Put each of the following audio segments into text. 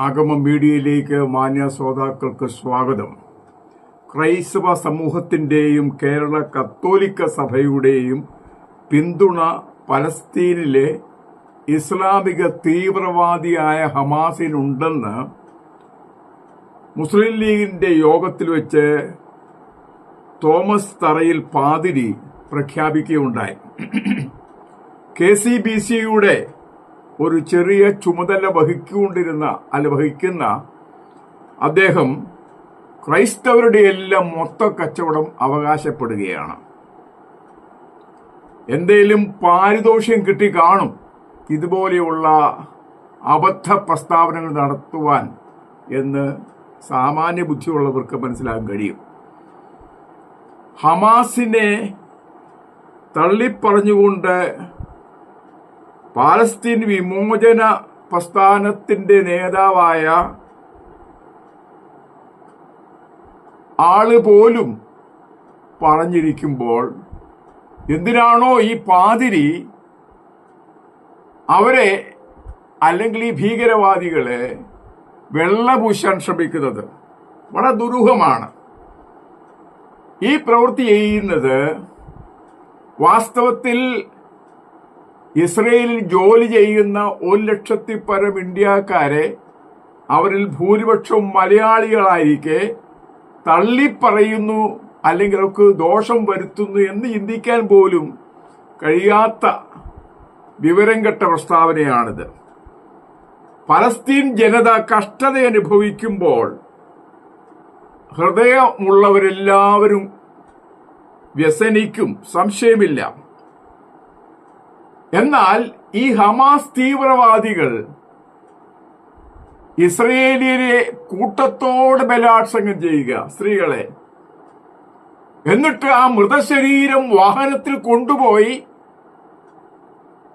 ആഗമ മീഡിയയിലേക്ക് മാന്യ ശ്രോതാക്കൾക്ക് സ്വാഗതം. ക്രൈസ്തവ സമൂഹത്തിന്റെയും കേരള കത്തോലിക്ക സഭയുടെയും പിന്തുണ പലസ്തീനിലെ ഇസ്ലാമിക തീവ്രവാദിയായ ഹമാസിനുണ്ടെന്ന് മുസ്ലിം ലീഗിന്റെ യോഗത്തിൽ വെച്ച് തോമസ് തറയിൽ പാതിരി പ്രഖ്യാപിക്കുകയുണ്ടായി. കെ സി ബി സിയുടെ ഒരു ചെറിയ ചുമതല വഹിക്കൊണ്ടിരുന്ന അല്ല വഹിക്കുന്ന അദ്ദേഹം ക്രൈസ്തവരുടെ എല്ലാം മൊത്ത കച്ചവടം അവകാശപ്പെടുകയാണ്. എന്തേലും പാരിതോഷ്യം കിട്ടി കാണും. ഇതുപോലെയുള്ള അബദ്ധ പ്രസ്താവനകൾ നടത്തുവാൻ എന്ന് സാമാന്യ ബുദ്ധിയുള്ളവർക്ക് മനസ്സിലാക്കാൻ കഴിയും. ഹമാസിനെ തള്ളിപ്പറഞ്ഞുകൊണ്ട് പാലസ്തീൻ വിമോചന പ്രസ്ഥാനത്തിന്റെ നേതാവായ ആൾ പോലും പറഞ്ഞിരിക്കുമ്പോൾ എന്തിനാണോ ഈ പാതിരി അവരെ അല്ലെങ്കിൽ ഈ ഭീകരവാദികളെ വെള്ളപൂശാൻ ശ്രമിക്കുന്നത്? വളരെ ദുരൂഹമാണ്. ഈ പ്രവൃത്തി ചെയ്യുന്നത് വാസ്തവത്തിൽ ഇസ്രയേലിൽ ജോലി ചെയ്യുന്ന ഒരു ലക്ഷത്തി പരം ഇന്ത്യക്കാരെ അവരിൽ ഭൂരിപക്ഷവും മലയാളികളായിരിക്കെ തള്ളിപ്പറയുന്നു അല്ലെങ്കിൽ അവർക്ക് ദോഷം വരുത്തുന്നു എന്ന് ചിന്തിക്കാൻ പോലും കഴിയാത്ത വിവരം കെട്ട പ്രസ്താവനയാണിത്. പലസ്തീൻ ജനത കഷ്ടത അനുഭവിക്കുമ്പോൾ ഹൃദയമുള്ളവരെല്ലാവരും വ്യസനിക്കും സംശയമില്ല. എന്നാൽ ഈ ഹമാസ് തീവ്രവാദികൾ ഇസ്രയേലിയരെ കൂട്ടത്തോട് ബലാത്സംഗം ചെയ്യുക സ്ത്രീകളെ. എന്നിട്ട് ആ മൃതശരീരം വാഹനത്തിൽ കൊണ്ടുപോയി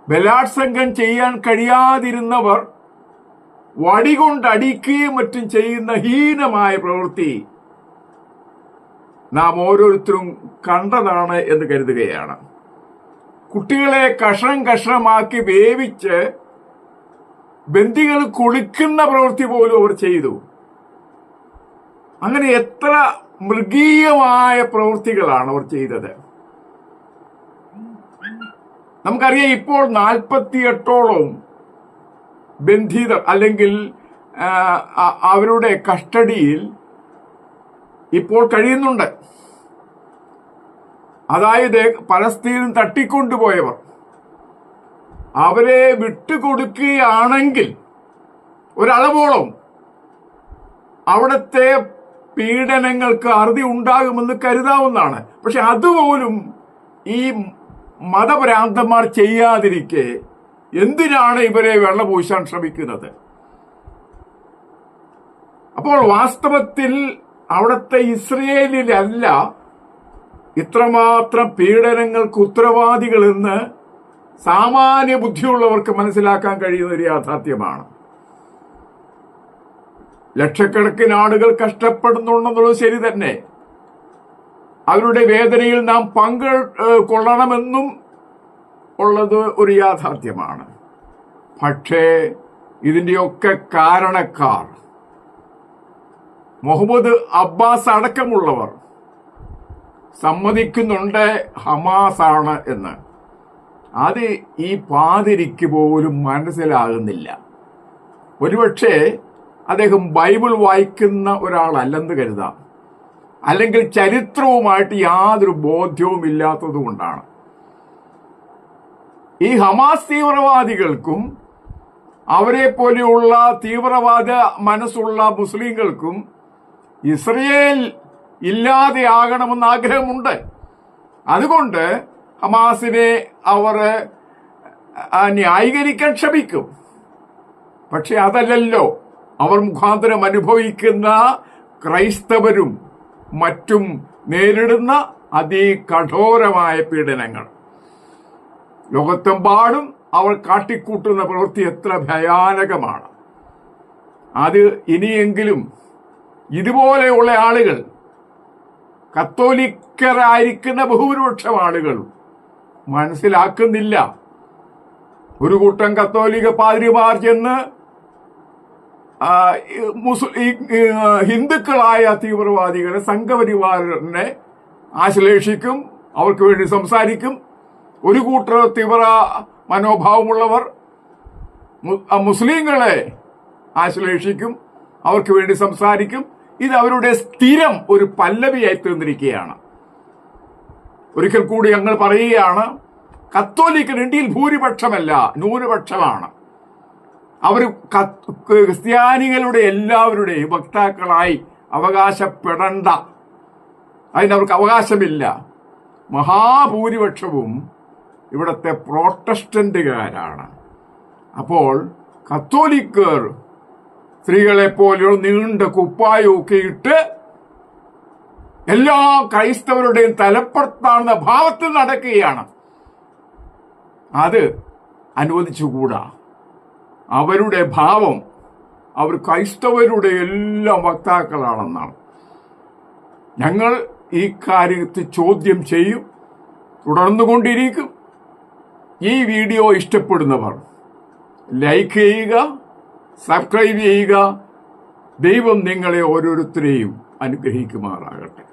ബലാത്സംഗം ചെയ്യാൻ കഴിയാതിരുന്നവർ വടികൊണ്ടടിക്കുകയും മറ്റും ചെയ്യുന്ന ഹീനമായ പ്രവൃത്തി നാം ഓരോരുത്തരും കണ്ടതാണ് എന്ന് കരുതുകയാണ്. കുട്ടികളെ കഷണം കഷണമാക്കി വേവിച്ച് ബന്ദികൾ കുളിക്കുന്ന പ്രവൃത്തി പോലും അവർ ചെയ്തു. അങ്ങനെ എത്ര മൃഗീയമായ പ്രവൃത്തികളാണ് അവർ ചെയ്തത്. നമുക്കറിയാം ഇപ്പോൾ നാൽപ്പത്തിയെട്ടോളം ബന്ധിതർ അല്ലെങ്കിൽ അവരുടെ കസ്റ്റഡിയിൽ ഇപ്പോൾ കഴിയുന്നുണ്ട്. അതായത് പലസ്തീൻ തട്ടിക്കൊണ്ടുപോയവർ. അവരെ വിട്ടുകൊടുക്കുകയാണെങ്കിൽ ഒരളവോളം അവിടുത്തെ പീഡനങ്ങൾക്ക് അറുതി ഉണ്ടാകുമെന്ന് കരുതാവുന്നതാണ്. പക്ഷെ അതുപോലും ഈ മതഭ്രാന്തന്മാർ ചെയ്യാതിരിക്കെ എന്തിനാണ് ഇവരെ വെള്ളപൂശാൻ ശ്രമിക്കുന്നത്? അപ്പോൾ വാസ്തവത്തിൽ അവിടുത്തെ ഇസ്രയേലിലല്ല ഇത്രമാത്രം പീഡനങ്ങൾക്ക് ഉത്തരവാദികളെന്ന് സാമാന്യ ബുദ്ധിയുള്ളവർക്ക് മനസ്സിലാക്കാൻ കഴിയുന്ന ഒരു യാഥാർത്ഥ്യമാണ്. ലക്ഷക്കണക്കിന് ആളുകൾ കഷ്ടപ്പെടുന്നുണ്ടെന്നുള്ളത് ശരി തന്നെ. അവരുടെ വേദനയിൽ നാം പങ്ക് കൊള്ളണമെന്നും ഉള്ളത് ഒരു യാഥാർത്ഥ്യമാണ്. പക്ഷേ ഇതിന്റെയൊക്കെ കാരണക്കാർ മുഹമ്മദ് അബ്ബാസ് അടക്കമുള്ളവർ സമ്മതിക്കുന്നുണ്ട് ഹമാസാണ് എന്ന്. അത് ഈ പാതിരിക്ക് പോലും മനസ്സിലാകുന്നില്ല. ഒരുപക്ഷെ അദ്ദേഹം ബൈബിൾ വായിക്കുന്ന ഒരാളല്ലെന്ന് കരുതാം. അല്ലെങ്കിൽ ചരിത്രവുമായിട്ട് യാതൊരു ബോധ്യവും ഇല്ലാത്തത് കൊണ്ടാണ്. ഈ ഹമാസ് തീവ്രവാദികൾക്കും അവരെ പോലെയുള്ള തീവ്രവാദ മനസ്സുള്ള മുസ്ലിങ്ങൾക്കും ഇസ്രയേൽ ഇല്ലാതെയാകണമെന്ന് ആഗ്രഹമുണ്ട്. അതുകൊണ്ട് ഹമാസിനെ അവർ ന്യായീകരിക്കാൻ ശ്രമിക്കും. പക്ഷെ അതല്ലല്ലോ അവർ മുഖാന്തരം അനുഭവിക്കുന്ന ക്രൈസ്തവരും മറ്റും നേരിടുന്ന അതികഠോരമായ പീഡനങ്ങൾ. ലോകത്തെമ്പാടും അവർ കാട്ടിക്കൂട്ടുന്ന പ്രവൃത്തി എത്ര ഭയാനകമാണ്. അത് ഇനിയെങ്കിലും ഇതുപോലെയുള്ള ആളുകൾ കത്തോലിക്കരായിരിക്കുന്ന ബഹുഭൂരിപക്ഷം ആളുകൾ മനസ്സിലാക്കുന്നില്ല. ഒരു കൂട്ടം കത്തോലിക പാതിരിമാർ ചെന്ന് ഹിന്ദുക്കളായ തീവ്രവാദികളെ സംഘപരിവാറിനെ ആശ്ലേഷിക്കും അവർക്ക് വേണ്ടി സംസാരിക്കും. ഒരു കൂട്ടർ തീവ്ര മനോഭാവമുള്ളവർ മുസ്ലിങ്ങളെ ആശ്ലേഷിക്കും അവർക്ക് വേണ്ടി സംസാരിക്കും. ഇത് അവരുടെ സ്ഥിരം ഒരു പല്ലവിയായി തീർന്നിരിക്കുകയാണ്. ഒരിക്കൽ കൂടി ഞങ്ങൾ പറയുകയാണ് കത്തോലിക്കൻ ഇന്ത്യയിൽ ഭൂരിപക്ഷമല്ല ന്യൂനപക്ഷമാണ്. അവർ ക്രിസ്ത്യാനികളുടെ എല്ലാവരുടെയും വക്താക്കളായി അവകാശപ്പെടണ്ട. അതിനവർക്ക് അവകാശമില്ല. മഹാഭൂരിപക്ഷവും ഇവിടുത്തെ പ്രോട്ടസ്റ്റന്റുകാരാണ്. അപ്പോൾ കത്തോലിക്കർ സ്ത്രീകളെ പോലെയുള്ള നീണ്ട കുപ്പായമൊക്കെ ഇട്ട് എല്ലാ ക്രൈസ്തവരുടെയും തലപ്പുറത്താണെന്ന ഭാവത്തിൽ നടക്കുകയാണ്. അത് അനുവദിച്ചുകൂടാ. അവരുടെ ഭാവം അവർ ക്രൈസ്തവരുടെ എല്ലാം വക്താക്കളാണെന്നാണ്. ഞങ്ങൾ ഈ കാര്യത്തിൽ ചോദ്യം ചെയ്യും തുടർന്നുകൊണ്ടിരിക്കും ഈ വീഡിയോ ഇഷ്ടപ്പെടുന്നവർ ലൈക്ക് ചെയ്യുക സബ്സ്ക്രൈബ് ചെയ്യുക. ദൈവം നിങ്ങളെ ഓരോരുത്തരെയും അനുഗ്രഹിക്കുമാറാകട്ടെ.